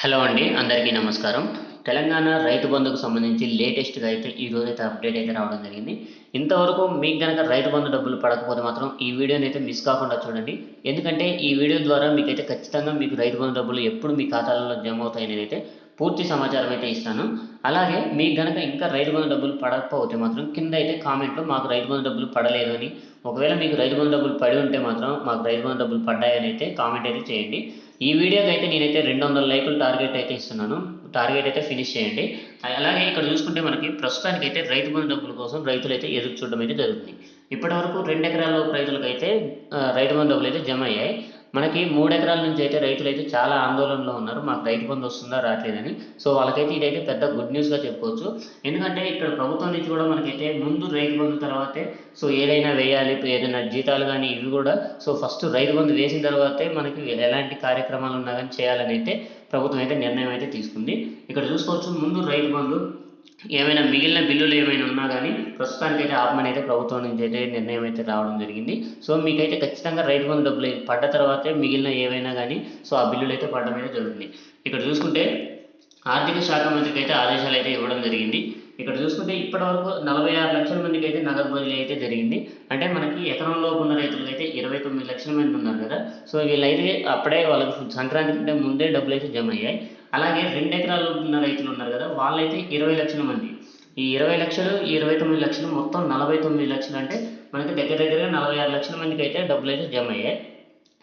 Hello అండి అందరికీ నమస్కారం. తెలంగాణ రైతు బంధుకు సంబంధించి లేటెస్ట్గా అయితే ఈ రోజు అయితే అప్డేట్ అయితే రావడం జరిగింది. ఇంతవరకు మీకు కనుక రైతు బంధు డబ్బులు పడకపోతే మాత్రం ఈ వీడియోని అయితే మిస్ కాకుండా చూడండి. ఎందుకంటే ఈ వీడియో ద్వారా మీకైతే ఖచ్చితంగా మీకు రైతు బంధు డబ్బులు ఎప్పుడు మీ ఖాతాలలో జమ అవుతాయి అనేది అయితే పూర్తి సమాచారం అయితే ఇస్తాను. అలాగే మీకు కనుక ఇంకా రైతు బంధు డబ్బులు పడకపోతే మాత్రం కింద అయితే కామెంట్లో మాకు రైతు బంధు డబ్బులు పడలేదు అని ఒకవేళ మీకు రైతు బంధు డబ్బులు పడి ఉంటే మాత్రం మాకు రైతు బంధు డబ్బులు పడ్డాయని అయితే కామెంట్ అయితే చేయండి. ఈ వీడియోకి అయితే నేనైతే రెండు వందల లైకులు టార్గెట్ అయితే ఇస్తున్నాను. టార్గెట్ అయితే ఫినిష్ చేయండి. అలాగే ఇక్కడ చూసుకుంటే మనకి ప్రస్తుతానికి అయితే రైతు బంధు డబ్బుల కోసం రైతులు అయితే ఎదురు చూడడం అయితే జరుగుతుంది. ఇప్పటి వరకు రెండు ఎకరాల రైతులకైతే రైతు బంధు డబ్బులు అయితే జమ అయ్యాయి. మనకి మూడు ఎకరాల నుంచి అయితే రైతులు అయితే చాలా ఆందోళనలో ఉన్నారు. మాకు రైతు బంధు వస్తుందా? రావట్లేదని. సో వాళ్ళకైతే ఇదైతే పెద్ద గుడ్ న్యూస్గా చెప్పుకోవచ్చు. ఎందుకంటే ఇక్కడ ప్రభుత్వం నుంచి కూడా మనకైతే ముందు రైతు బంధు తర్వాతే సో ఏదైనా వేయాలి ఇప్పుడు ఏదైనా జీతాలు కానీ ఇవి కూడా. సో ఫస్ట్ రైతు బంధు వేసిన తర్వాతే మనకి ఎలాంటి కార్యక్రమాలు ఉన్నా కానీ చేయాలని అయితే ప్రభుత్వం అయితే నిర్ణయం అయితే తీసుకుంది. ఇక్కడ చూసుకోవచ్చు ముందు రైతు బంధు ఏమైనా మిగిలిన బిల్లులు ఏమైనా ఉన్నా కానీ ప్రస్తుతానికి అయితే ఆపమని అయితే ప్రభుత్వం నుంచి అయితే నిర్ణయం అయితే రావడం జరిగింది. సో మీకైతే ఖచ్చితంగా రైతు బంధు డబ్బులు పడ్డ తర్వాతే మిగిలిన ఏవైనా కానీ సో ఆ బిల్లులు అయితే పడడం అయితే జరుగుతుంది. ఇక్కడ చూసుకుంటే ఆర్థిక శాఖ మంత్రికి అయితే ఆదేశాలు అయితే ఇవ్వడం జరిగింది. ఇక్కడ చూసుకుంటే ఇప్పటి వరకు నలభై ఆరు లక్షల మందికి అయితే నగదు బదిలీ అయితే జరిగింది. అంటే మనకి ఎకరంలోపు ఉన్న రైతులకు అయితే ఇరవై తొమ్మిది లక్షల మంది ఉన్నారు కదా. సో వీళ్ళైతే అప్పుడే వాళ్ళకి సంక్రాంతి కంటే ముందే డబ్బులు అయితే జమ అయ్యాయి. అలాగే రెండు ఎకరాలు ఉన్న రైతులు ఉన్నారు కదా వాళ్ళైతే ఇరవై లక్షల మంది. ఈ ఇరవై లక్షలు ఇరవై తొమ్మిది లక్షలు మొత్తం నలభై తొమ్మిది లక్షలు అంటే మనకి దగ్గర దగ్గరగా నలభై ఆరు లక్షల మందికి అయితే డబ్బులు అయితే జమ అయ్యాయి.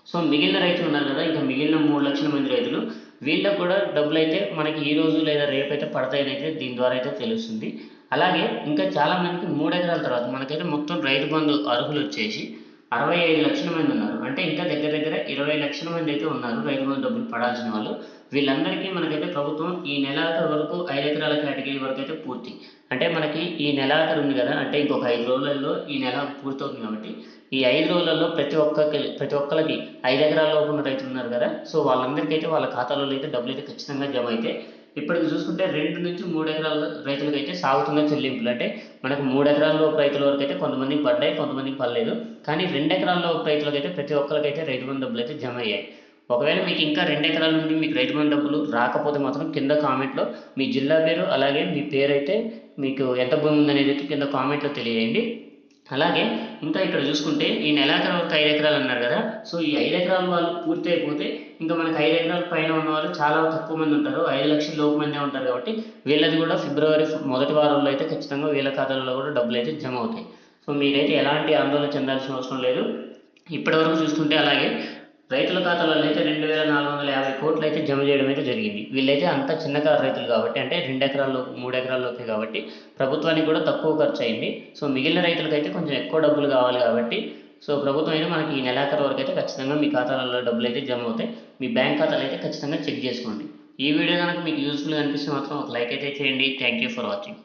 సో మిగిలిన రైతులు ఉన్నారు కదా ఇంకా మిగిలిన మూడు లక్షల మంది రైతులు వీళ్ళకు కూడా డబ్బులు అయితే మనకి ఈ రోజు లేదా రేపు అయితే పడతాయని అయితే దీని ద్వారా అయితే తెలుస్తుంది. అలాగే ఇంకా చాలా మందికి మూడు ఎకరాల తర్వాత మనకైతే మొత్తం రైతు బంధు అర్హులు వచ్చేసి అరవై ఐదు లక్షల మంది ఉన్నారు. అంటే ఇంకా దగ్గర దగ్గర ఇరవై లక్షల మంది అయితే ఉన్నారు. రైతు బంధు డబ్బులు పడాల్సిన వాళ్ళు. వీళ్ళందరికీ మనకైతే ప్రభుత్వం ఈ నెలాఖరు వరకు ఐదు ఎకరాల కేటగిరీ వరకు అయితే పూర్తి. అంటే మనకి ఈ నెలాఖరు ఉంది కదా అంటే ఇంకొక ఐదు రోజులలో ఈ నెల పూర్తవుతుంది కాబట్టి ఈ ఐదు రోజులలో ప్రతి ఒక్కరికి ప్రతి ఒక్కరికి ఐదు ఎకరాల లోపు ఉన్న రైతులు ఉన్నారు కదా. సో వాళ్ళందరికీ అయితే వాళ్ళ ఖాతాలలో అయితే డబ్బులు అయితే ఖచ్చితంగా జమ అయితే ఇప్పటికి చూసుకుంటే రెండు నుంచి మూడు ఎకరాల రైతులకు అయితే సాగుతున్న చెల్లింపులు. అంటే మనకు మూడు ఎకరాల లోపు రైతుల వరకు అయితే కొంతమందికి పడ్డాయి కొంతమందికి పడలేదు. కానీ రెండు ఎకరాల లోపు రైతులకు అయితే ప్రతి ఒక్కరికి అయితే రైతు బంధు డబ్బులు అయితే జమ అయ్యాయి. ఒకవేళ మీకు ఇంకా రెండు ఎకరాల నుండి మీకు రైతు బంధు డబ్బులు రాకపోతే మాత్రం కింద కామెంట్లో మీ జిల్లా పేరు అలాగే మీ పేరు అయితే మీకు ఎంత భూమి ఉందనేది అయితే కింద కామెంట్లో తెలియజేయండి. అలాగే ఇంకా ఇక్కడ చూసుకుంటే ఈ నెలాఖరు వరకు ఐదు ఎకరాలు అన్నారు కదా సో ఈ ఐదు ఎకరాల వాళ్ళు పూర్తి అయిపోతే ఇంకా మనకి ఐదు ఎకరాల పైన ఉన్న వాళ్ళు చాలా తక్కువ మంది ఉంటారు. ఐదు లక్షల లోపు మందే ఉంటారు కాబట్టి వీళ్ళది కూడా ఫిబ్రవరి మొదటి వారంలో అయితే ఖచ్చితంగా వీళ్ళ ఖాతాలలో కూడా డబ్బులు అయితే జమ అవుతాయి. సో మీరైతే ఎలాంటి ఆందోళన చెందాల్సిన అవసరం లేదు. ఇప్పటివరకు చూసుకుంటే అలాగే రైతుల ఖాతాలలో అయితే రెండు వేల నాలుగు వందల యాభై కోట్లు అయితే జమ చేయడం అయితే జరిగింది. వీళ్ళైతే అంత చిన్నకారు రైతులు కాబట్టి అంటే రెండు ఎకరాల్లో మూడు ఎకరాల్లోకి కాబట్టి ప్రభుత్వానికి కూడా తక్కువ ఖర్చు అయింది. సో మిగిలిన రైతులకైతే కొంచెం ఎక్కువ డబ్బులు కావాలి కాబట్టి సో ప్రభుత్వం అయితే మనకి ఈ నెలాఖరు వరకు అయితే ఖచ్చితంగా మీ ఖాతాలలో డబ్బులు అయితే జమ అవుతాయి. మీ బ్యాంక్ ఖాతాలు అయితే ఖచ్చితంగా చెక్ చేసుకోండి. ఈ వీడియో కనుక మీకు యూస్ఫుల్గా అనిపిస్తే మాత్రం ఒక లైక్ అయితే చేయండి. Thank you for watching.